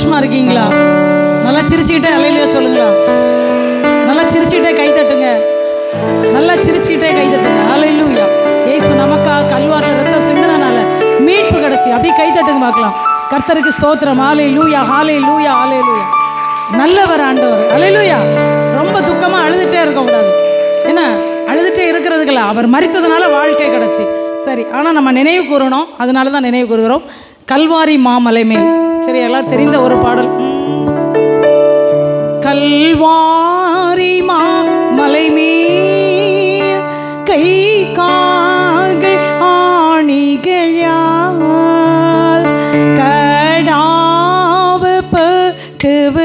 சந்தோஷமா இருக்கீங்களா? நல்லா சிரிச்சுக்கிட்டே அலையிலையோ சொல்லுங்களா? நல்லா சிரிச்சுக்கிட்டே கை தட்டுங்க. நல்லா சிரிச்சுக்கிட்டே கை தட்டுங்க. அலையிலூயா ஏசு நமக்கா கல்வாரில் ரத்தம் சிந்தனால மீட்பு கிடைச்சி. அப்படியே கை தட்டுங்க பார்க்கலாம். கர்த்தருக்கு ஸ்தோத்திரம். ஆலை லூயா ஹாலே லூயா ஆலை லூயா நல்லவர் ஆண்டவர். அலையிலூயா ரொம்ப துக்கமாக அழுதுகிட்டே இருக்கக்கூடாது என்ன? அழுதுகிட்டே இருக்கிறதுக்குல அவர் மறித்ததுனால வாழ்க்கை கிடச்சி. சரி ஆனால் நம்ம நினைவு கூறணும். அதனால தான் நினைவு கூறுகிறோம். கல்வாரி மாமலை மேல். சரி எல்லாம் தெரிந்த ஒரு பாடல். கல்வாரி மாமலை மேல் கை கால்கள் ஆணிகளால் கடாவப்பட்டவராய்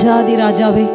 ராஜாதி ராஜாவே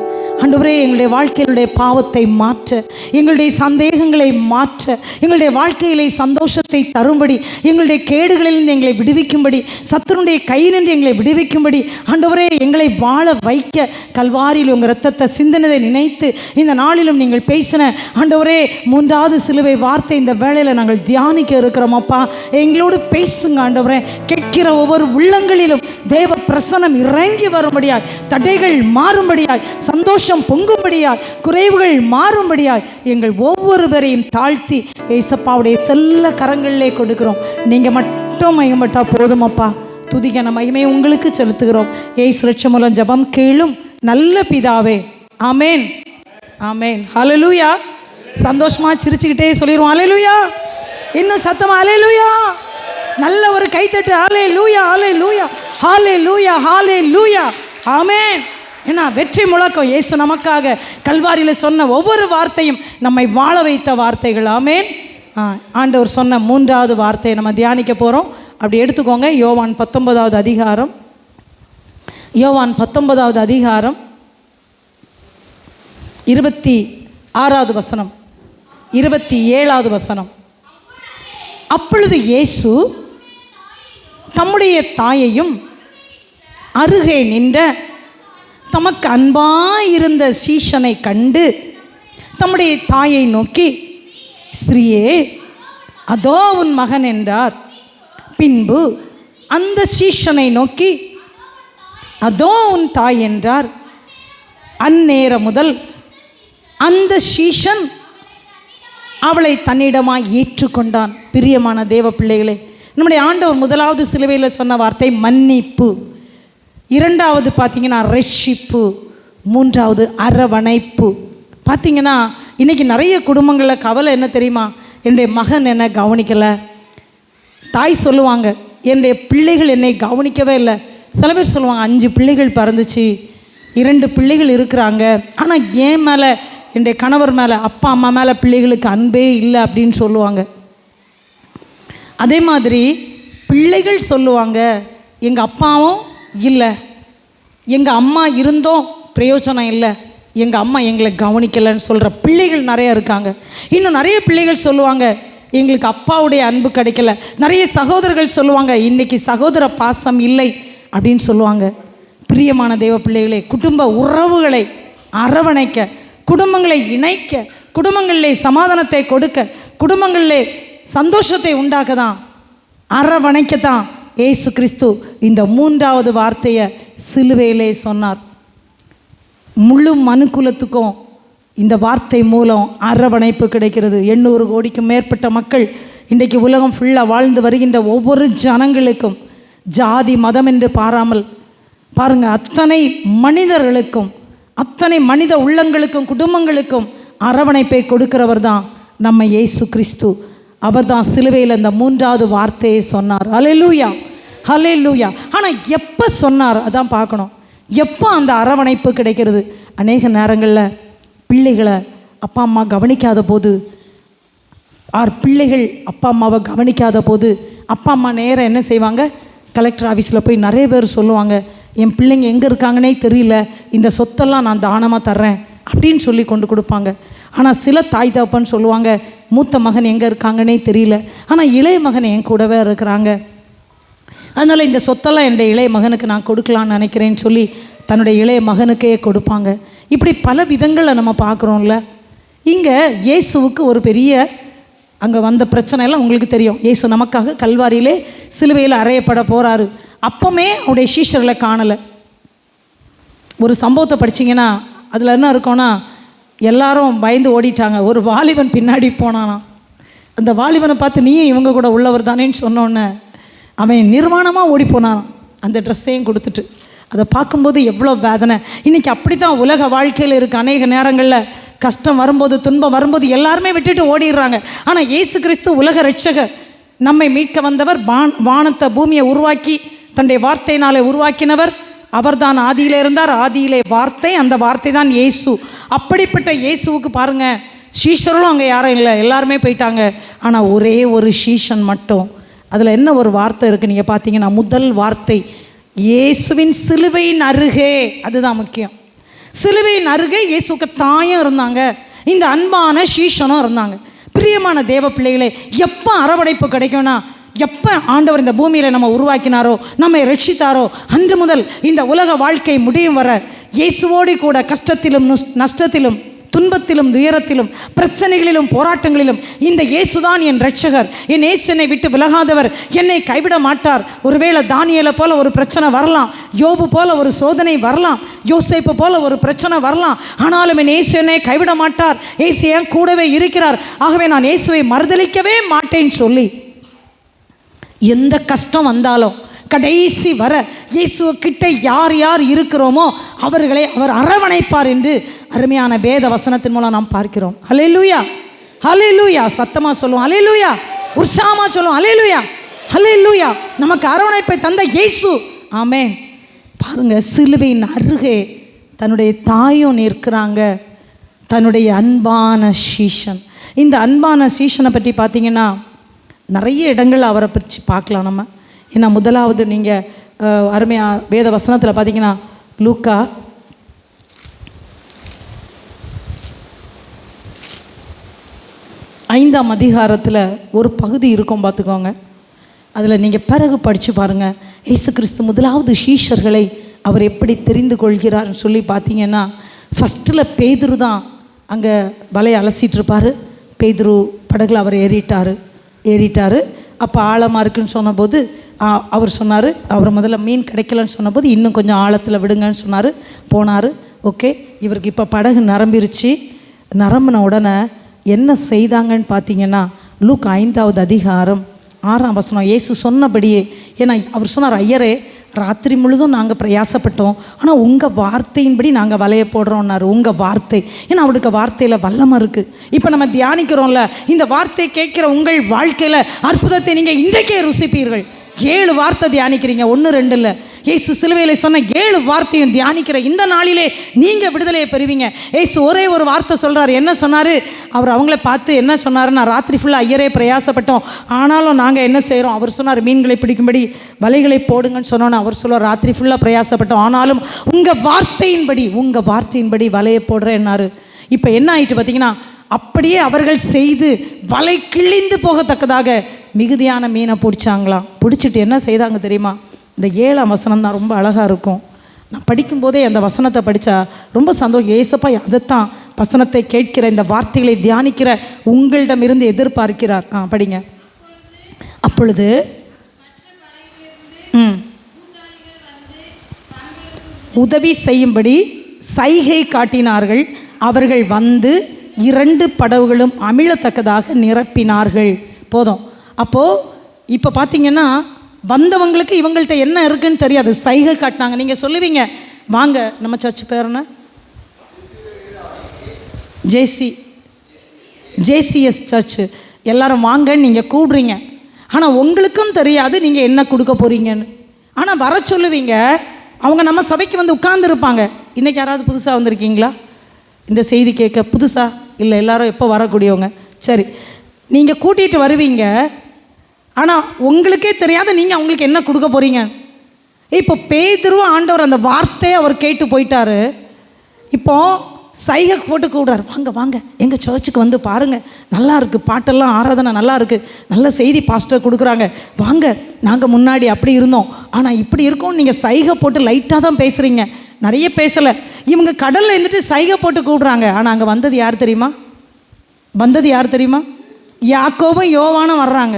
அன்றுவரே எங்களுடைய வாழ்க்கையினுடைய பாவத்தை மாற்ற எங்களுடைய சந்தேகங்களை மாற்ற எங்களுடைய வாழ்க்கையிலே சந்தோஷத்தை தரும்படி எங்களுடைய கேடுகளிலிருந்து எங்களை விடுவிக்கும்படி சத்துருடைய கையிலிருந்து எங்களை விடுவிக்கும்படி அன்றுவரே எங்களை வாழ வைக்க கல்வாரியில் உங்கள் ரத்தத்தை சிந்தனதை நினைத்து இந்த நாளிலும் நீங்கள் பேசின அன்றுவரே மூன்றாவது சிலுவை வார்த்தை இந்த வேளையில் நாங்கள் தியானிக்க இருக்கிறோம் அப்பா. எங்களோடு பேசுங்க ஆண்டவரே. கேட்கிற ஒவ்வொரு உள்ளங்களிலும் தேவ பிரசனம் இறங்கி வரும்படியாய் தடைகள் மாறும்படியாய் சந்தோஷம் பொங்கும்படியாய் குறைவுகள் மாறும்படியாய் எங்கள் ஒவ்வொருவரையும் தாழ்த்தி ஏசப்பாவுடைய செல்ல கரங்களிலே கொடுக்கிறோம். நீங்கள் மட்டும் மயம்பட்டா போதுமப்பா. துதிகன மகிமை உங்களுக்கு செலுத்துகிறோம். ஏய் லட்சம் மூலம் ஜபம் கீழும் நல்ல பிதாவே. ஆமேன். ஆமேன். ஹலலூயா சந்தோஷமா சிரிச்சுக்கிட்டே சொல்லிடுவோம். அலையலூயா இன்னும் சத்தமா. அலையலூயா நல்ல ஒரு கைத்தட்டு. ஹாலே லூயா ஆலே லூயா ஹாலே லூயா ஹாலே லூயா ஆமேன் ஏன்னா வெற்றி முழக்கம் இயேசு நமக்காக கல்வாரியில் சொன்ன ஒவ்வொரு வார்த்தையும் நம்மை வாழ வைத்த வார்த்தைகள். ஆமேன் ஆ, ஆண்டவர் சொன்ன மூன்றாவது வார்த்தையை நம்ம தியானிக்க போகிறோம் அப்படி எடுத்துக்கோங்க யோவான் பத்தொன்பதாவது அதிகாரம். யோவான் பத்தொன்பதாவது அதிகாரம். இருபத்தி ஆறாவது வசனம். இருபத்தி ஏழாவது வசனம். அப்பொழுது இயேசு தம்முடைய தாயையும் அருகே நின்ற தமக்கு அன்பாயிருந்த சீஷனை கண்டு தம்முடைய தாயை நோக்கி ஸ்திரீயே அதோ உன் மகன் என்றார். பின்பு அந்த சீஷனை நோக்கி அதோ உன் தாய் என்றார். அந்நேரம் முதல் அந்த சீஷன் அவளை தன்னிடமாய் ஏற்றுக்கொண்டான். பிரியமான தேவ பிள்ளைகளே நம்முடைய ஆண்டவர் முதலாவது சிலுவையில் சொன்ன வார்த்தை மன்னிப்பு. இரண்டாவது பார்த்தீங்கன்னா ரட்சிப்பு. மூன்றாவது அரவணைப்பு. பார்த்தீங்கன்னா இன்றைக்கி நிறைய குடும்பங்களில் கவலை என்ன தெரியுமா? என்னுடைய மகன் என்னை கவனிக்கலை. தாய் சொல்லுவாங்க என்னுடைய பிள்ளைகள் என்னை கவனிக்கவே இல்லை. சில பேர் சொல்லுவாங்க அஞ்சு பிள்ளைகள் பிறந்துச்சு இரண்டு பிள்ளைகள் இருக்கிறாங்க. ஆனால் ஏன் மேலே என்னுடைய கணவர் மேலே அப்பா அம்மா மேலே பிள்ளைகளுக்கு அன்பே இல்லை அப்படின்னு சொல்லுவாங்க. அதே மாதிரி பிள்ளைகள் சொல்லுவாங்க எங்கள் அப்பாவும் இல்லை. எங்கள் அம்மா இருந்தோம் பிரயோஜனம் இல்லை. எங்கள் அம்மா எங்களை கவனிக்கலைன்னு சொல்கிற பிள்ளைகள் நிறைய இருக்காங்க. இன்னும் நிறைய பிள்ளைகள் சொல்லுவாங்க எங்களுக்கு அப்பாவுடைய அன்பு கிடைக்கல. நிறைய சகோதரர்கள் சொல்லுவாங்க இன்னைக்கு சகோதர பாசம் இல்லை. அப்படின்னு சொல்லுவாங்க. பிரியமான தெய்வ பிள்ளைகளே குடும்ப உறவுகளை அரவணைக்க குடும்பங்களை இணைக்க குடும்பங்களிலே சமாதானத்தை கொடுக்க குடும்பங்களிலே சந்தோஷத்தை உண்டாக்க தான் அரவணைக்க தான் ஏசு கிறிஸ்து இந்த மூன்றாவது வார்த்தையை சிலுவையிலே சொன்னார். முழு மனுக்குலத்துக்கும் இந்த வார்த்தை மூலம் அரவணைப்பு கிடைக்கிறது. எண்ணூறு கோடிக்கும் மேற்பட்ட மக்கள் இன்றைக்கு உலகம் ஃபுல்லாக வாழ்ந்து வருகின்ற ஒவ்வொரு ஜனங்களுக்கும் ஜாதி மதம் என்று பாராமல் பாருங்கள் அத்தனை மனிதர்களுக்கும் அத்தனை மனித உள்ளங்களுக்கும் குடும்பங்களுக்கும் அரவணைப்பை கொடுக்கிறவர் தான் நம்ம இயேசு கிறிஸ்து. அவர் தான் சிலுவையில் இந்த மூன்றாவது வார்த்தையை சொன்னார். ஹalleluya லூயா ஆனால் எப்போ சொன்னார்? அதான் பார்க்கணும். எப்போ அந்த அரவணைப்பு கிடைக்கிறது? அநேக நேரங்களில் பிள்ளைகளை அப்பா அம்மா கவனிக்காத போது ஆர் பிள்ளைகள் அப்பா அம்மாவை கவனிக்காத போது அப்பா அம்மா நேரம் என்ன செய்வாங்க? கலெக்டர் ஆஃபீஸில் போய் நிறைய பேர் சொல்லுவாங்க என் பிள்ளைங்க எங்கே இருக்காங்கன்னே தெரியல. இந்த சொத்தெல்லாம் நான் தானமாக தர்றேன். அப்படின்னு சொல்லி கொண்டு கொடுப்பாங்க. ஆனால் சில தாய் தகப்பன்னு சொல்லுவாங்க மூத்த மகன் எங்கே இருக்காங்கன்னே தெரியல. ஆனால் இளைய மகன் என் கூடவே இருக்கிறாங்க. அதனால் இந்த சொத்தெல்லாம் என்னுடைய இளைய மகனுக்கு நான் கொடுக்கலான்னு நினைக்கிறேன்னு சொல்லி தன்னுடைய இளைய மகனுக்கே கொடுப்பாங்க. இப்படி பல விதங்களை நம்ம பார்க்குறோம்ல. இங்கே இயேசுவுக்கு ஒரு பெரிய அங்கே வந்த பிரச்சனையெல்லாம் உங்களுக்கு தெரியும். இயேசு நமக்காக கல்வாரியிலே சிலுவையில் அறையப்பட போகிறாரு அப்போமே அவருடைய சீஷர்களை காணலை. ஒரு சம்பவத்தை படிச்சிங்கன்னா அதில் என்ன இருக்கோன்னா எல்லாரும் பயந்து ஓடிட்டாங்க. ஒரு வாலிபன் பின்னாடி போனானா அந்த வாலிபனை பார்த்து நீயும் இவங்க கூட உள்ளவர் தானேன்னு சொன்னோன்னே. அவன் நிர்வாணமாக ஓடி போனான். அந்த ட்ரெஸ்ஸையும் கொடுத்துட்டு. அதை பார்க்கும்போது எவ்வளோ வேதனை. இன்றைக்கி அப்படி தான் உலக வாழ்க்கையில் இருக்க அநேக நேரங்களில் கஷ்டம் வரும்போது துன்பம் வரும்போது எல்லாருமே விட்டுட்டு ஓடிடுறாங்க. ஆனால் இயேசு கிறிஸ்து உலக ரட்சகர் நம்மை மீட்க வந்தவர் வான் வானத்தை பூமியை உருவாக்கி தன்னுடைய வார்த்தையினாலே உருவாக்கினவர். அவர்தான் ஆதியிலே இருந்தார் ஆதியிலே வார்த்தை அந்த வார்த்தை தான் இயேசு. அப்படிப்பட்ட இயேசுவுக்கு பாருங்கள் சீஷரும் அங்கே யாரும் இல்லை எல்லாருமே போயிட்டாங்க. ஆனால் ஒரே ஒரு சீஷன் மட்டும். அதில் என்ன ஒரு வார்த்தை இருக்குது நீங்கள் பார்த்தீங்கன்னா முதல் வார்த்தை இயேசுவின் சிலுவையின் அருகே. அதுதான் முக்கியம். சிலுவையின் அருகே இயேசுக்கு தாயும் இருந்தாங்க. இந்த அன்பான சீஷனும் இருந்தாங்க. பிரியமான தேவ பிள்ளைகளே எப்போ அரவணைப்பு கிடைக்கும்னா எப்போ ஆண்டவர் இந்த பூமியில் நம்ம உருவாக்கினாரோ நம்மை ரட்சித்தாரோ அன்று முதல் இந்த உலக வாழ்க்கை முடியும் வர இயேசுவோடு கூட கஷ்டத்திலும் நஷ்டத்திலும் துன்பத்திலும் துயரத்திலும் பிரச்சனைகளிலும் போராட்டங்களிலும் இந்த இயேசுதான் என் ரட்சகர் என் இயேசு என்னை விட்டு விலகாதவர். என்னை கைவிட மாட்டார். ஒருவேளை தானியலை போல ஒரு பிரச்சனை வரலாம் யோபு போல ஒரு சோதனை வரலாம் யோசைப்பு போல ஒரு பிரச்சனை வரலாம் ஆனாலும் என் இயேசு என்னை கைவிட மாட்டார். இயேசு என் கூடவே இருக்கிறார். ஆகவே நான் இயேசுவை மறுதலிக்கவே மாட்டேன்னு சொல்லி எந்த கஷ்டம் வந்தாலும் கடைசி வர இயேசுவ்கிட்ட யார் யார் இருக்கிறோமோ அவர்களை அவர் அரவணைப்பார் என்று அருமையான பேத வசனத்தின் மூலம் நாம் பார்க்கிறோம். ஹalleluya லூயா சத்தமாக சொல்லுவோம். ஹalleluya உற்சாகமாக சொல்லுவோம். ஹalleluya லூயா நமக்கு அரவணைப்பை தந்த இயேசு. ஆமே பாருங்க சிலுவையின் அருகே தன்னுடைய தாயும் நிற்கிறாங்க. தன்னுடைய அன்பான சீஷன். இந்த அன்பான சீஷனை பற்றி பார்த்தீங்கன்னா நிறைய இடங்கள் அவரை பற்றி பார்க்கலாம் நம்ம. ஏன்னா முதலாவது நீங்கள் அருமையாக வேத வசனத்தில் பார்த்தீங்கன்னா லூக்கா ஐந்தாம் அதிகாரத்தில் ஒரு பகுதி இருக்கும் பார்த்துக்கோங்க அதில் நீங்கள் பிறகு படித்து பாருங்கள் இயேசு கிறிஸ்து முதலாவது ஷீஷர்களை அவர் எப்படி தெரிந்து கொள்கிறார்னு சொல்லி பார்த்தீங்கன்னா ஃபஸ்ட்டில் பேதுரு தான் அங்கே வலையை அலசிட்டு இருப்பார். பேதுரு படகுல அவர் ஏறிட்டார். ஏறிட்டார். அப்போ ஆழமாக இருக்குன்னு சொன்னபோது அவர் சொன்னார் அவர் முதல்ல மீன் கிடைக்கலன்னு சொன்னபோது இன்னும் கொஞ்சம் ஆழத்தில் விடுங்கன்னு சொன்னார். போனார் ஓகே இவருக்கு இப்போ படகு நரம்பிருச்சு. நரம்புன உடனே என்ன செய்தாங்கன்னு பார்த்தீங்கன்னா லூக் ஐந்தாவது அதிகாரம் ஆறாம் வசனம். இயேசு சொன்னபடியே ஏன்னா அவர் சொன்னார் ஐயரே ராத்திரி முழுதும் நாங்கள் பிரயாசப்பட்டோம். ஆனால் உங்கள் வார்த்தையின்படி நாங்கள் வலைய போடுறோம்னாரு. உங்கள் வார்த்தை. ஏன்னா அவருக்கு வார்த்தையில் வல்லமை இருக்குது இப்போ நம்ம தியானிக்கிறோம்ல இந்த வார்த்தை கேட்குற உங்கள் வாழ்க்கையில் அற்புதத்தை நீங்கள் இன்றைக்கே ருசிப்பீர்கள். ஏழு வார்த்தை தியானிக்கிறீங்க. ஒன்று ரெண்டு இல்லை. ஏசு சிலுவையில் சொன்ன ஏழு வார்த்தையும் தியானிக்கிற இந்த நாளிலே நீங்கள் விடுதலையை பெறுவீங்க. ஏசு ஒரே ஒரு வார்த்தை சொல்கிறார் என்ன சொன்னார்? அவர் அவங்கள பார்த்து என்ன சொன்னார் நான் ராத்திரி ஃபுல்லாக ஐயரே பிரயாசப்பட்டோம். ஆனாலும் நாங்கள் என்ன செய்கிறோம் அவர் சொன்னார் மீன்களை பிடிக்கும்படி வலைகளை போடுங்கன்னு சொன்னோன்னு அவர் சொல்லுவார் ராத்திரி ஃபுல்லாக பிரயாசப்பட்டோம். ஆனாலும் உங்கள் வார்த்தையின்படி உங்கள் வார்த்தையின்படி வலையை போடுறேன்னாரு. இப்போ என்ன ஆயிட்டு பார்த்தீங்கன்னா அப்படியே அவர்கள் செய்து வலை கிழிந்து போகத்தக்கதாக மிகுதியான மீனை பிடிச்சாங்களாம் பிடிச்சிட்டு என்ன செய்தாங்க தெரியுமா? இந்த ஏழாம் வசனம் தான் ரொம்ப அழகாக இருக்கும். நான் படிக்கும்போதே அந்த வசனத்தை படித்தா ரொம்ப சந்தோஷம். ஏசப்பா அதைத்தான் வசனத்தை கேட்கிற இந்த வார்த்தைகளை தியானிக்கிற உங்களிடமிருந்து எதிர்பார்க்கிறார். ஆ படிங்க. அப்பொழுது ம். உதவி செய்யும்படி சைகை காட்டினார்கள். அவர்கள் வந்து இரண்டு படவுகளும் அமிழத்தக்கதாக நிரப்பினார்கள். போதும். அப்போது இப்போ பார்த்தீங்கன்னா வந்தவங்களுக்கு இவங்கள்ட்ட என்ன இருக்குன்னு தெரியாது. சைகை காட்டினாங்க. நீங்கள் சொல்லுவீங்க. வாங்க நம்ம சர்ச் பேர் என்ன? ஜேசி ஜேசிஎஸ் சர்ச்சு எல்லாரும் வாங்கன்னு நீங்கள் கூடுறீங்க ஆனால் உங்களுக்கும் தெரியாது நீங்கள் என்ன கொடுக்க போகிறீங்கன்னு ஆனால் வர சொல்லுவீங்க. அவங்க நம்ம சபைக்கு வந்து உட்கார்ந்துருப்பாங்க. இன்றைக்கி யாராவது புதுசாக வந்திருக்கீங்களா? இந்த செய்தி கேட்க புதுசாக இல்லை எல்லாரும் எப்போ வரக்கூடியவங்க? சரி. நீங்கள் கூட்டிகிட்டு வருவீங்க. ஆனால் உங்களுக்கே தெரியாத நீங்கள் அவங்களுக்கு என்ன கொடுக்க போகிறீங்க இப்போ பேதுருவும் ஆண்டவர் அந்த வார்த்தையை அவர் கேட்டு போயிட்டாரு. இப்போ சைகை போட்டு கூடுறாரு வாங்க வாங்க எங்கள் சர்ச்சுக்கு வந்து பாருங்கள் நல்லா இருக்குது பாட்டெல்லாம் ஆராதனை நல்லா இருக்குது நல்ல செய்தி பாஸ்டர் கொடுக்குறாங்க. வாங்க நாங்கள் முன்னாடி அப்படி இருந்தோம். ஆனால் இப்படி இருக்கோம் நீங்கள் சைகை போட்டு லைட்டாக தான் பேசுகிறீங்க நிறைய பேசலை. இவங்க கடலில் இருந்துட்டு சைகை போட்டு கூடுறாங்க ஆனால் அங்கே வந்தது யார் தெரியுமா? வந்தது யார் தெரியுமா? யாக்கோவும் யோவானும் வர்றாங்க.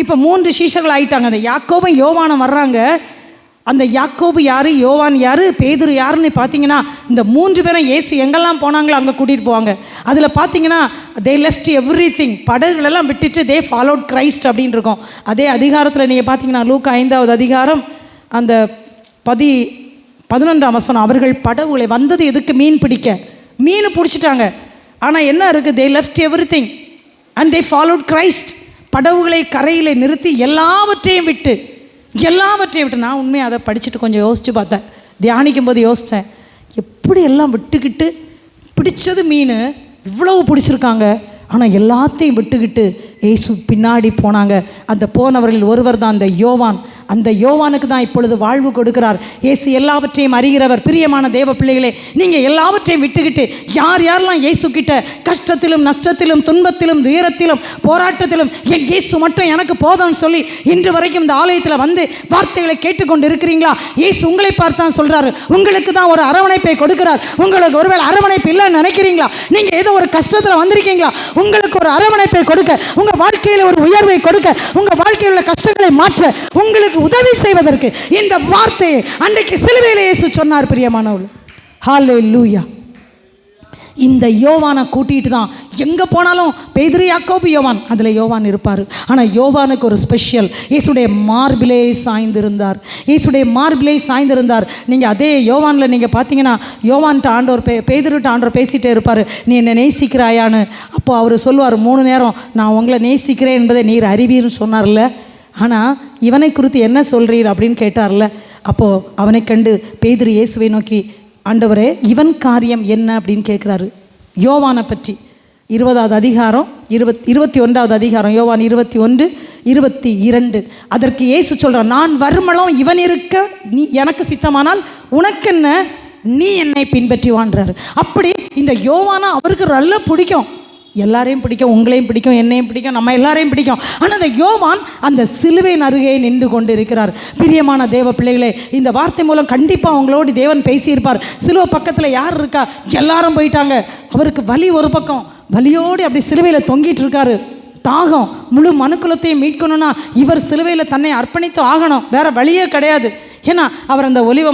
இப்போ மூன்று சீஷர்கள் ஆயிட்டாங்க. அந்த யாக்கோபும் யோவானம் வர்றாங்க. அந்த யாக்கோபு யார் யோவான் யார் பேதுரு யாருன்னு பார்த்தீங்கன்னா இந்த மூன்று பேரும் ஏசு எங்கெல்லாம் போனாங்களோ அங்கே கூட்டிகிட்டு போவாங்க. அதில் பார்த்தீங்கன்னா தே லெஃப்ட் எவ்ரி திங் படகுகளெல்லாம் விட்டுட்டு தே ஃபாலோட் கிரைஸ்ட் அப்படின்னு இருக்கும். அதே அதிகாரத்தில் நீங்கள் பார்த்தீங்கன்னா லூக் ஐந்தாவது அதிகாரம் அந்த பதி பதினொன்றாம் வசனம் அவர்கள் படகுகளை வந்தது எதுக்கு? மீன் பிடிக்க. மீன் பிடிச்சிட்டாங்க. ஆனால் என்ன இருக்குது they left everything and they followed Christ படவுகளை கரையில் நிறுத்தி எல்லாவற்றையும் விட்டு எல்லாவற்றையும் விட்டு நான் உண்மையாக அதை படிச்சுட்டு கொஞ்சம் யோசித்து பார்த்தேன். தியானிக்கும் போது யோசித்தேன் எப்படி எல்லாம் விட்டுக்கிட்டு பிடிச்சது மீன் இவ்வளவு பிடிச்சிருக்காங்க. ஆனால் எல்லாத்தையும் விட்டுக்கிட்டு ஏசு பின்னாடி போனாங்க. அந்த போனவர்கள் ஒருவர் தான் அந்த யோவான். அந்த யோவானுக்கு தான் இப்பொழுது வாழ்வு கொடுக்கிறார். இயேசு எல்லாவற்றையும் அறிகிறவர். பிரியமான தேவ பிள்ளைகளே நீங்கள் எல்லாவற்றையும் விட்டுக்கிட்டு யார் யாரெல்லாம் இயேசு கிட்ட கஷ்டத்திலும் நஷ்டத்திலும் துன்பத்திலும் துயரத்திலும் போராட்டத்திலும் என் இயேசு மட்டும் எனக்கு போதும்னு சொல்லி இன்று வரைக்கும் இந்த ஆலயத்தில் வந்து வார்த்தைகளை கேட்டுக்கொண்டு இருக்கிறீங்களா இயேசு உங்களை பார்த்தான் சொல்கிறாரு உங்களுக்கு தான் ஒரு அரவணைப்பை கொடுக்கிறார். உங்களுக்கு ஒருவேளை அரவணைப்பு இல்லைன்னு நினைக்கிறீங்களா? நீங்கள் ஏதோ ஒரு கஷ்டத்தில் வந்திருக்கீங்களா? உங்களுக்கு ஒரு அரவணைப்பை கொடுக்க உங்க வாழ்க்கையில் ஒரு உயர்வை கொடுக்க உங்க வாழ்க்கையில் உள்ள கஷ்டங்களை மாற்ற உங்களுக்கு உதவி செய்வதற்கு இந்த வார்த்தையை அன்றைக்கு சிலுவையில் இயேசு சொன்னார் பிரியமானவள் ஹாலே லூயா இந்த யோவானை கூட்டிகிட்டு தான். எங்கே போனாலும் பேதுரு யாக்கோபு யோவான். அதில் யோவான் இருப்பார். ஆனால் யோவானுக்கு ஒரு ஸ்பெஷல் இயேசுடைய மார்பிலே சாய்ந்திருந்தார். இயேசுடைய மார்பிலே சாய்ந்திருந்தார். நீங்கள் அதே யோவானில் நீங்கள் பார்த்தீங்கன்னா யோவான்ட்ட ஆண்டவர் பே பேதுருட்ட ஆண்டவர் பேசிகிட்டே இருப்பார். நீ என்னை நேசிக்கிறாயான்னு? அப்போ அவர் சொல்லுவார் மூணு நேரம் நான் உங்களை நேசிக்கிறேன் என்பதை நீர் அறிவீர்னு சொன்னார்ல. ஆனால் இவனை குறித்து என்ன சொல்கிறீர் அப்படின்னு கேட்டார்ல. அப்போது அவனை கண்டு பெய்திரு இயேசுவை நோக்கி ஆண்டவரே இவன் காரியம் என்ன அப்படின்னு கேட்குறாரு. யோவானை பற்றி இருபதாவது அதிகாரம் இருபத் இருபத்தி ஒன்றாவது அதிகாரம் யோவான் இருபத்தி ஒன்று இருபத்தி இரண்டு. அதற்கு இயேசு சொல்கிறான் நான் வருமளம் இவன் இருக்க நீ எனக்கு சித்தமானால் உனக்கென்ன? நீ என்னை பின்பற்றி வாழ்றாரு அப்படி இந்த யோவானா அவருக்கு நல்லா பிடிக்கும். எல்லாரையும் பிடிக்கும் உங்களையும் பிடிக்கும் என்னையும் பிடிக்கும் நம்ம எல்லாரையும் பிடிக்கும். ஆனால் அந்த யோவான் அந்த சிலுவையின் அருகே நின்று கொண்டு இருக்கிறார் பிரியமான தேவ பிள்ளைகளே இந்த வார்த்தை மூலம் கண்டிப்பாக அவங்களோடு தேவன் பேசியிருப்பார். சிலுவை பக்கத்தில் யார் இருக்கா? எல்லாரும் போயிட்டாங்க. அவருக்கு வலி ஒரு பக்கம். வலியோடு அப்படி சிலுவையில் தொங்கிட்டு இருக்காரு. தாகம் முழு மனுக்குலத்தையும் மீட்கணும்னா இவர் சிலுவையில் தன்னை அர்ப்பணித்து ஆகணும். வேற வழியே கிடையாது. ஏன்னா அவர் அந்த ஒலிவ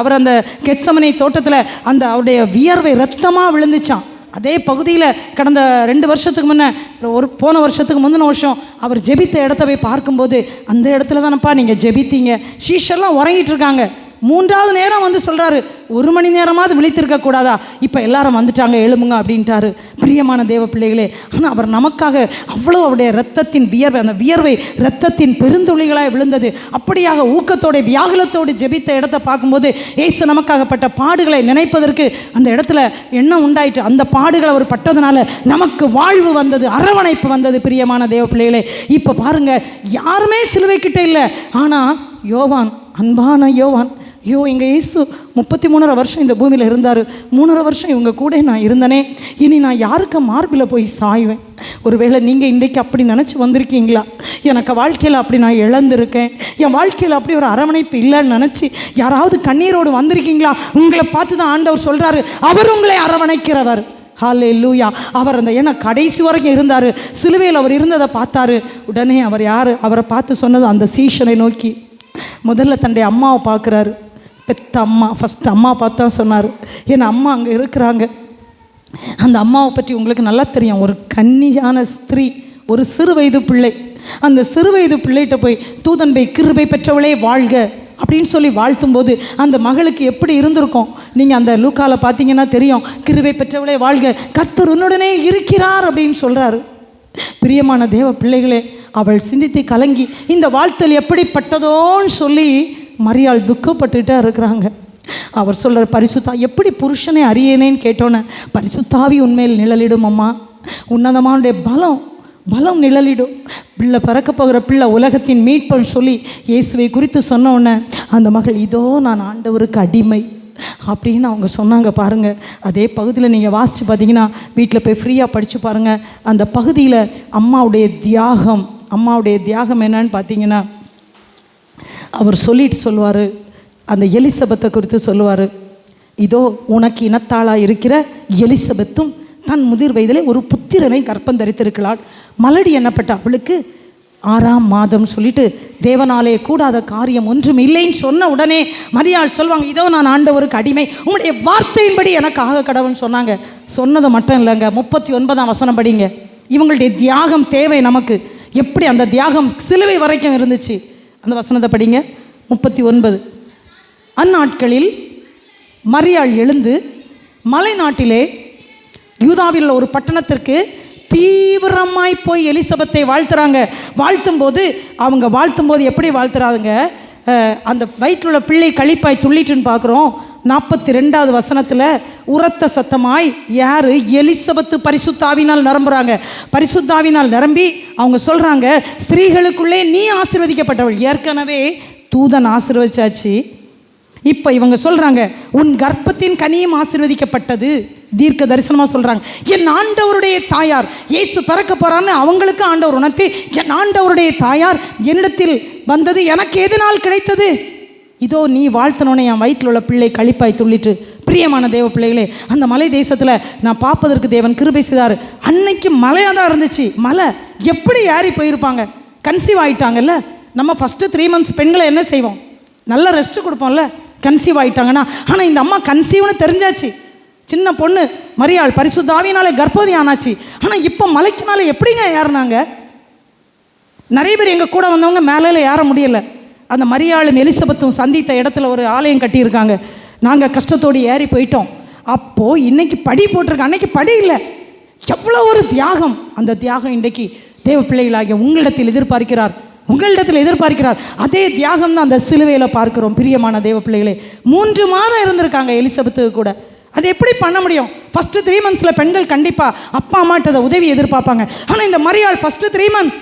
அவர் அந்த கெச்சமனை தோட்டத்தில் அந்த அவருடைய வியர்வை ரத்தமாக விழுந்துச்சான் அதே பகுதியில் கடந்த ரெண்டு வருஷத்துக்கு முன்னே ஒரு போன வருஷத்துக்கு முந்தின வருஷம் அவர் ஜெபித்த இடத்த போய் பார்க்கும்போது அந்த இடத்துல தானப்பா நீங்கள் ஜெபித்தீங்க? ஷீஷெல்லாம் உறங்கிட்டு இருக்காங்க. மூன்றாவது நேரம் வந்து சொல்கிறாரு ஒரு மணி நேரமாவது விழித்திருக்க கூடாதா? இப்போ எல்லாரும் வந்துட்டாங்க எழுமுங்க அப்படின்ட்டாரு. பிரியமான தேவ பிள்ளைகளே ஆனால் அவர் நமக்காக அவ்வளோ அவருடைய ரத்தத்தின் வியர்வை அந்த வியர்வை ரத்தத்தின் பெருந்துளிகளாக விழுந்தது. அப்படியாக ஊக்கத்தோட வியாகுலத்தோடு ஜெபித்த இடத்தை பார்க்கும்போது ஏசு நமக்காகப்பட்ட பாடுகளை நினைப்பதற்கு அந்த இடத்துல எண்ணம் உண்டாயிட்டு அந்த பாடுகளை அவர் பட்டதுனால நமக்கு வாழ்வு வந்தது அரவணைப்பு வந்தது பிரியமான தேவ பிள்ளைகளே. இப்போ பாருங்க யாருமே சிலுவை கிட்டே இல்லை. ஆனால் யோவான் அன்பான யோவான் ஐயோ எங்கள் இயேசு முப்பத்தி மூணரை வருஷம் இந்த பூமியில் இருந்தார். மூணரை வருஷம் இவங்க கூட நான் இருந்தனே. இனி நான் யாருக்கு மார்பில் போய் சாய்வேன்? ஒருவேளை நீங்கள் இன்றைக்கு அப்படி நினச்சி வந்திருக்கீங்களா? எனக்கு வாழ்க்கையில் அப்படி நான் இழந்திருக்கேன். என் வாழ்க்கையில் அப்படி ஒரு அரவணைப்பு இல்லைன்னு நினச்சி யாராவது கண்ணீரோடு வந்திருக்கீங்களா? உங்களை பார்த்து தான் ஆண்டவர் சொல்கிறாரு அவர் உங்களை அரவணைக்கிறவர். ஹாலே லூயா அவர் அந்த ஏன்னா கடைசி வரைக்கும் இருந்தார். சிலுவையில் அவர் இருந்ததை பார்த்தாரு. உடனே அவர் யார்? அவரை பார்த்து சொன்னது அந்த சீஷனை நோக்கி. முதல்ல தன்னுடைய அம்மாவை பார்க்குறாரு. பெத்த அம்மா. ஃபஸ்ட்டு அம்மா பார்த்தா சொன்னார். ஏன்னா அம்மா அங்கே இருக்கிறாங்க. அந்த அம்மாவை பற்றி உங்களுக்கு நல்லா தெரியும். ஒரு கன்னியான ஸ்திரீ ஒரு சிறு வயது பிள்ளை. அந்த சிறு வயது பிள்ளைகிட்ட போய் தூதன்பை கிருபை பெற்றவளே வாழ்க. அப்படின்னு சொல்லி வாழ்த்தும்போது அந்த மகளுக்கு எப்படி இருந்திருக்கும்? நீங்கள் அந்த லூக்கால பார்த்தீங்கன்னா தெரியும். கிருபை பெற்றவளே வாழ்க. கத்தர் உன்னுடனே இருக்கிறார் அப்படின்னு சொல்கிறாரு பிரியமான தேவ பிள்ளைகளே அவள் சிந்தித்து கலங்கி இந்த வாழ்த்தல் எப்படிப்பட்டதோன்னு சொல்லி மரியாள் துக்கப்பட்டுட்டே இருக்கிறாங்க. அவர் சொல்கிற பரிசுத்தா எப்படி புருஷனை அறியேனேன்னு கேட்டோன்னே பரிசுத்தாவி உண்மையில் நிழலிடும் அம்மா. உன்னதமானுடைய பலம் பலம் நிழலிடும். பிள்ளை பிறக்க போகிற பிள்ளை உலகத்தின் மீட்பன் சொல்லி இயேசுவை குறித்து சொன்ன உடனே அந்த மகள் இதோ நான் ஆண்டவருக்கு அடிமை. அப்படின்னு அவங்க சொன்னாங்க பாருங்கள் அதே பகுதியில் நீங்கள் வாசித்து பார்த்தீங்கன்னா வீட்டில் போய் ஃப்ரீயாக படித்து பாருங்கள் அந்த பகுதியில் அம்மாவுடைய தியாகம் அம்மாவுடைய தியாகம் என்னன்னு பார்த்தீங்கன்னா அவர் சொல்லிட்டு சொல்லுவார். அந்த எலிசபெத்தை குறித்து சொல்லுவார். இதோ உனக்கு இனத்தாளாக இருக்கிற எலிசபெத்தும் தன் முதிர் வயதிலே ஒரு புத்திரனை கற்பம் தரித்திருக்கிறாள். மலடி எண்ணப்பட்ட அவளுக்கு ஆறாம் மாதம் சொல்லிட்டு தேவனாலே கூடாத காரியம் ஒன்றும் இல்லைன்னு சொன்ன உடனே மரியாள் சொல்லுவாங்க இதோ நான் ஆண்டவருக்கு அடிமை. உங்களுடைய வார்த்தையின்படி எனக்கு ஆக கடவுள்னு சொன்னாங்க. சொன்னது மட்டும் இல்லைங்க முப்பத்தி ஒன்பதாம் வசனம் படிங்க. இவங்களுடைய தியாகம் தேவை நமக்கு. எப்படி அந்த தியாகம் சிலுவை வரைக்கும் இருந்துச்சு? அந்த வசனத்தை படிங்க. முப்பத்தி ஒன்பது. அந்நாட்களில் மரியாள் எழுந்து மலை நாட்டிலே யூதாவில் உள்ள ஒரு பட்டணத்திற்கு தீவிரமாய் போய் எலிசபத்தை வாழ்த்துறாங்க. வாழ்த்தும்போது அவங்க வாழ்த்தும்போது எப்படி வாழ்த்துறாங்க? அந்த வயிற்றில் உள்ள பிள்ளை கழிப்பாய் துள்ளிட்டுன்னு பார்க்குறோம் நாற்பத்தி ரெண்டாவது வசனத்தில் உரத்த சத்தமாய் யார் எலிசபத்து பரிசுத்தாவினால் நிரம்புகிறாங்க பரிசுத்தாவினால் நிரம்பி அவங்க சொல்கிறாங்க ஸ்திரீகளுக்குள்ளே நீ ஆசிர்வதிக்கப்பட்டவள். ஏற்கனவே தூதன் ஆசிர்வதிச்சாச்சு. இப்போ இவங்க சொல்கிறாங்க உன் கர்ப்பத்தின் கனியும் ஆசிர்வதிக்கப்பட்டது. தீர்க்க தரிசனமாக சொல்கிறாங்க என் ஆண்டவருடைய தாயார் இயேசு பிறக்க போகிறான்னு அவங்களுக்கு ஆண்டவர் உணர்த்தி என் ஆண்டவருடைய தாயார் என்னிடத்தில் வந்தது எனக்கு எதனால் கிடைத்தது? இதோ நீ வாழ்த்தனோனே என் வயிற்றில் உள்ள பிள்ளை கழிப்பாய் துள்ளிட்டு பிரியமான தேவ பிள்ளைகளே அந்த மலை தேசத்தில் நான் பார்ப்பதற்கு தேவன் கிருபை செய்தார். அன்னைக்கு மலையாக தான் இருந்துச்சு. மலை எப்படி ஏறி போயிருப்பாங்க? கன்சீவ் ஆகிட்டாங்கல்ல நம்ம ஃபஸ்ட்டு த்ரீ மந்த்ஸ் பெண்களை என்ன செய்வோம்? நல்ல ரெஸ்ட் கொடுப்போம்ல? கன்சீவ் ஆகிட்டாங்கன்னா ஆனால் இந்த அம்மா கன்சீவ்னு தெரிஞ்சாச்சு. சின்ன பொண்ணு மரியாள் பரிசுத்தாவினாலே கர்ப்பவதி ஆனாச்சு. ஆனால் இப்போ மலைக்கு மேலே எப்படிங்க ஏறினாங்க? நிறைய பேர் எங்கள் கூட வந்தவங்க மேலே ஏற முடியலை. அந்த மரியாளும் எலிசபெத்தும் சந்தித்த இடத்துல ஒரு ஆலயம் கட்டியிருக்காங்க. நாங்கள் கஷ்டத்தோடு ஏறி போயிட்டோம். அப்போது இன்றைக்கி படி போட்டிருக்க. அன்னைக்கு படி இல்லை. எவ்வளோ ஒரு தியாகம். அந்த தியாகம் இன்றைக்கு தேவ பிள்ளைகளாகிய உங்களிடத்தில் எதிர்பார்க்கிறார். உங்களிடத்தில் எதிர்பார்க்கிறார். அதே தியாகம் தான் அந்த சிலுவையில் பார்க்கிறோம் பிரியமான தேவ பிள்ளைகளே. மூன்று மாதம் இருந்திருக்காங்க எலிசபெத்துக்கு கூட. அது எப்படி பண்ண முடியும்? ஃபஸ்ட்டு த்ரீ மந்த்ஸில் பெண்கள் கண்டிப்பாக அப்பா அம்மாட்டதை உதவி எதிர்பார்ப்பாங்க. ஆனால் இந்த மரியாள் ஃபஸ்ட்டு த்ரீ மந்த்ஸ்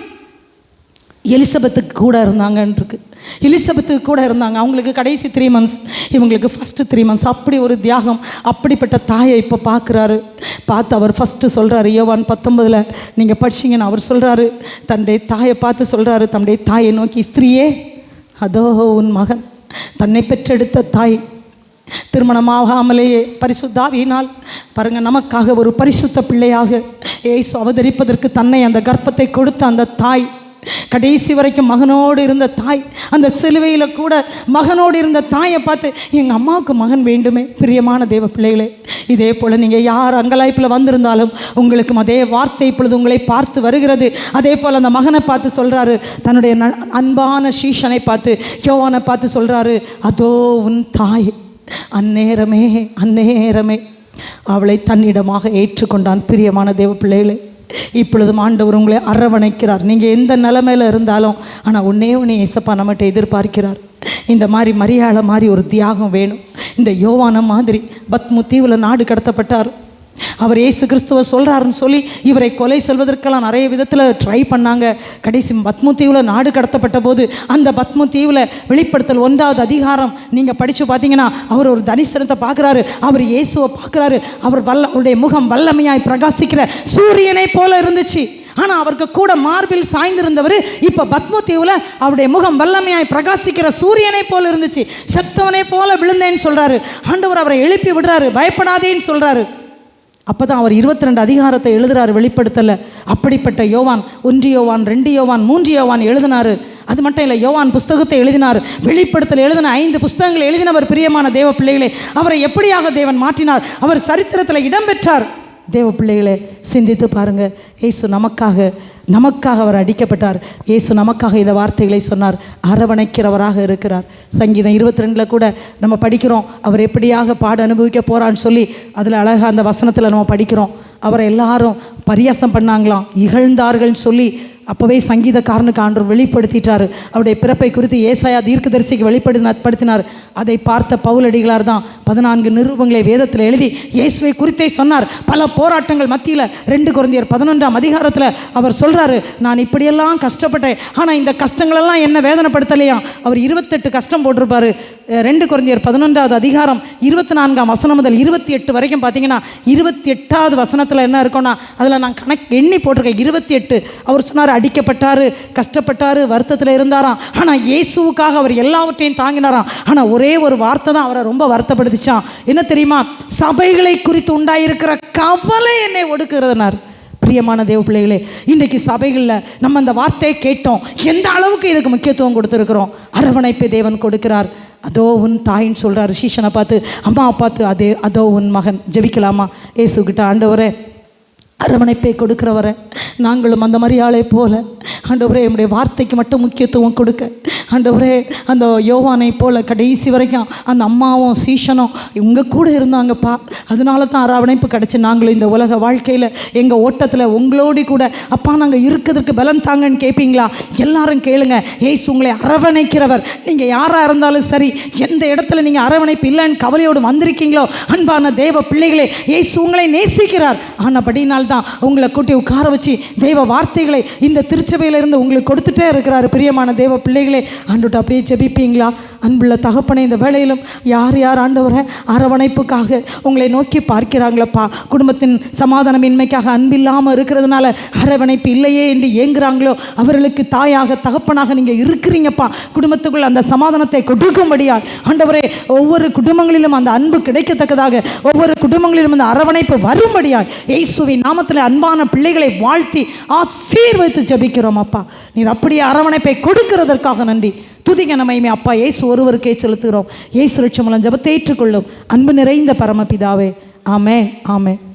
எலிசபெத்துக்கு கூட இருந்தாங்கன்னு இருக்கு எலிசபெத்துக்கு கூட இருந்தாங்க. அவங்களுக்கு கடைசி த்ரீ மந்த்ஸ் இவங்களுக்கு ஃபஸ்ட்டு த்ரீ மந்த்ஸ் அப்படி ஒரு தியாகம் அப்படிப்பட்ட தாயை இப்போ பார்க்குறாரு பார்த்து அவர் ஃபஸ்ட்டு சொல்கிறாரு யோவான் பத்தொன்பதில் நீங்கள் படிச்சிங்கன்னு அவர் சொல்கிறாரு தன்னுடைய தாயை பார்த்து சொல்கிறாரு தன்னுடைய தாயை நோக்கி ஸ்திரீயே அதோ உன் மகன். தன்னை பெற்றெடுத்த தாய். திருமணமாகாமலேயே பரிசுத்தாவியினால் பாருங்கள் நமக்காக ஒரு பரிசுத்த பிள்ளையாக ஏசு அவதரிப்பதற்கு தன்னை அந்த கர்ப்பத்தை கொடுத்த அந்த தாய் கடைசி வரைக்கும் மகனோடு இருந்த தாய் அந்த சிலுவையில் கூட மகனோடு இருந்த தாயை பார்த்து எங்கள் அம்மாவுக்கு மகன் வேண்டுமே பிரியமான தேவ பிள்ளைகளே. இதே போல் நீங்கள் யார் அங்கலாய்ப்பில் வந்திருந்தாலும் உங்களுக்கும் அதே வார்த்தை இப்பொழுது உங்களை பார்த்து வருகிறது. அதே போல் அந்த மகனை பார்த்து சொல்கிறாரு தன்னுடைய அன்பான சீஷனை பார்த்து யோவானை பார்த்து சொல்கிறாரு அதோ உன் தாய் அந்நேரமே அந்நேரமே. அவளை தன்னிடமாக ஏற்றுக்கொண்டான் பிரியமான தேவ பிள்ளைகளே இப்பொழுதும் ஆண்டவர் உங்களை அரவணைக்கிறார். நீங்கள் எந்த நிலைமையில இருந்தாலும் ஆனால் உன்னே ஒன்றே இசப்பா நம்மகிட்ட எதிர்பார்க்கிறார். இந்த மாதிரி மரியாதை மாதிரி ஒரு தியாகம் வேணும். இந்த யோவான மாதிரி பத்மு தீவில் நாடு கடத்தப்பட்டார். அவர் ஏசு கிறிஸ்துவ சொல்கிறாருன்னு சொல்லி இவரை கொலை செல்வதற்கெல்லாம் நிறைய விதத்தில் ட்ரை பண்ணாங்க. கடைசி பத்மு தீவில் நாடு கடத்தப்பட்ட போது அந்த பத்மு தீவில் வெளிப்படுத்தல் ஒன்றாவது அதிகாரம் நீங்கள் படித்து பார்த்தீங்கன்னா அவர் ஒரு தரிசனத்தை பார்க்குறாரு. அவர் இயேசுவை பார்க்குறாரு. அவர் வல்ல அவருடைய முகம் வல்லமையாய் பிரகாசிக்கிற சூரியனை போல இருந்துச்சு. ஆனால் அவருக்கு கூட மார்பில் சாய்ந்திருந்தவர் இப்போ பத்மு தீவில் அவருடைய முகம் வல்லமையாய் பிரகாசிக்கிற சூரியனை போல இருந்துச்சு. செத்தவனை போல விழுந்தேன்னு சொல்கிறாரு ஆண்டவர் அவரை எழுப்பி விடுறாரு. பயப்படாதேன்னு சொல்கிறாரு அப்போ தான் அவர் இருபத்தி ரெண்டு அதிகாரத்தை எழுதுறாரு வெளிப்படுத்தல. அப்படிப்பட்ட யோவான் ஒன்று யோவான் ரெண்டு யோவான் மூன்று யோவான் எழுதினாரு. அது மட்டும் இல்லை யோவான் புஸ்தகத்தை எழுதினார். வெளிப்படுத்தல் எழுதின ஐந்து புஸ்தகங்களை எழுதினவர் பிரியமான தேவ பிள்ளைகளே அவரை எப்படியாக தேவன் மாற்றினார்? அவர் சரித்திரத்தில் இடம்பெற்றார் தேவ பிள்ளைகளே சிந்தித்து பாருங்கள் ஏசு நமக்காக நமக்காக அவர் அடிக்கப்பட்டார். இயேசு நமக்காக இந்த வார்த்தைகளை சொன்னார். அரவணைக்கிறவராக இருக்கிறார். சங்கீதம் இருபத்தி ரெண்டில் கூட நம்ம படிக்கிறோம் அவர் எப்படியாக பாடு அனுபவிக்க போகிறான்னு சொல்லி அதில் அழகாக அந்த வசனத்தில் நம்ம படிக்கிறோம். அவரை எல்லாரும் பரியாசம் பண்ணாங்களாம். இகழ்ந்தார்கள்னு சொல்லி அப்போவே சங்கீதக்காரனுக்கு ஆண்டவர் வெளிப்படுத்திட்டார். அவருடைய பிறப்பை குறித்து ஏசாயா தீர்க்கதரிசிக்கு வெளிப்படுத்தினார் படுத்தினார். அதை பார்த்த பவுலடிகளார் தான் பதினான்கு நிருபங்களை வேதத்தில் எழுதி இயேசுவை குறித்தே சொன்னார். பல போராட்டங்கள் மத்தியில் ரெண்டு குழந்தையர் பதினொன்றாம் அதிகாரத்தில் அவர் சொல்கிறாரு நான் இப்படியெல்லாம் கஷ்டப்பட்டேன். ஆனால் இந்த கஷ்டங்களெல்லாம் என்ன வேதனைப்படுத்தலையா? அவர் இருபத்தெட்டு கஷ்டம் போட்டிருப்பாரு. ரெண்டு குழந்தையர் பதினொன்றாவது அதிகாரம் இருபத்தி நான்காம் வசனம் முதல் இருபத்தி எட்டு வரைக்கும் பார்த்தீங்கன்னா இருபத்தி எட்டாவது வசனத்தில் என்ன இருக்கும்னா அதில் நான் கணக்கு எண்ணி போட்டிருக்கேன். இருபத்தி எட்டு அவர் சொன்னார் அடிக்கப்பட்டார் கஷ்டப்பட்டார் வருத்தத்தில் இருந்தாராம். ஆனால் இயேசுவுக்காக அவர் எல்லாவற்றையும் தாங்கினாராம். ஆனால் ஒரே ஒரு வார்த்தை தான் அவரை ரொம்ப வருத்தப்படுத்திச்சான் என்ன தெரியுமா? சபைகளை குறித்து உண்டாயிருக்கிற கவலை என்னை ஒடுக்குறதுனார் பிரியமான தேவ பிள்ளைகளே இன்றைக்கு சபைகளில் நம்ம அந்த வார்த்தையை கேட்டோம். எந்த அளவுக்கு இதுக்கு முக்கியத்துவம் கொடுத்துருக்குறோம்? அரவணைப்பை தேவன் கொடுக்கிறார். அதோ உன் தாயின்னு சொல்கிறார் சீஷனை பார்த்து அம்மா பார்த்து அதே அதோ உன் மகன். ஜெபிக்கலாமா? ஏசுக்கிட்ட ஆண்டவரே அரவணைப்பை கொடுக்கிறவரை நாங்களும் அந்த மாதிரி ஆளை போல ஆண்டவரே என்னுடைய வார்த்தைக்கு மட்டும் முக்கியத்துவம் கொடுக்க. ஆண்டவரே அந்த யோவானை போல் கடைசி வரைக்கும் அந்த அம்மாவும் சீஷனும் இவங்க கூட இருந்தாங்கப்பா. அதனால தான் அரவணைப்பு கிடச்சி நாங்களும் இந்த உலக வாழ்க்கையில் எங்கள் ஓட்டத்தில் உங்களோடு கூட அப்பா நாங்கள் இருக்கிறதுக்கு பலன் தாங்கன்னு கேட்பீங்களா எல்லாரும் கேளுங்க. ஏசு உங்களை அரவணைக்கிறவர். நீங்கள் யாராக இருந்தாலும் சரி எந்த இடத்துல நீங்கள் அரவணைப்பு இல்லைன்னு கவலையோடு வந்திருக்கீங்களோ அன்பான தேவ பிள்ளைகளே ஏசு உங்களை நேசிக்கிறார். ஆனபடினால் தான் உங்களை கூட்டி உட்கார வச்சு தெய்வ வார்த்தைகளை இந்த திருச்சபையில் இருந்து உங்களுக்கு கொடுத்துட்டே இருக்கிறாரு. பிரியமான தேவ பிள்ளைகளே ஆண்டுட்டு அப்படியே ஜெபிப்பீங்களா? அன்புள்ள தகப்பனை இந்த வேளையிலும் யார் யார் ஆண்டவரை அரவணைப்புக்காக உங்களை நோக்கி பார்க்கிறாங்களப்பா? குடும்பத்தின் சமாதானமின்மைக்காக அன்பில்லாமல் இருக்கிறதுனால அரவணைப்பு இல்லையே என்று ஏங்குறாங்களோ? அவர்களுக்கு தாயாக தகப்பனாக நீங்கள் இருக்கிறீங்கப்பா. குடும்பத்துக்குள்ள அந்த சமாதானத்தை கொடுக்கும்படியா ஆண்டவரே ஒவ்வொரு குடும்பங்களிலும் அந்த அன்பு கிடைக்கத்தக்கதாக ஒவ்வொரு குடும்பங்களிலும் அந்த அரவணைப்பு வரும்படியாய் இயேசுவின் நாமத்தில் அன்பான பிள்ளைகளை வாழ்த்தி ஆசீர்வதித்து ஜெபிக்கிறோம் அப்பா. நீர் அப்படியே அரவணைப்பை கொடுக்கிறதற்காக நன்றி. துதிக நம்மையுமே அப்பா. ஏசு ஒருவருக்கே செலுத்துகிறோம். ஏசு லட்சம் மூலம் ஜபத்தை ஏற்றுக்கொள்ளும். அன்பு நிறைந்த பரமபிதாவே. ஆமே ஆமே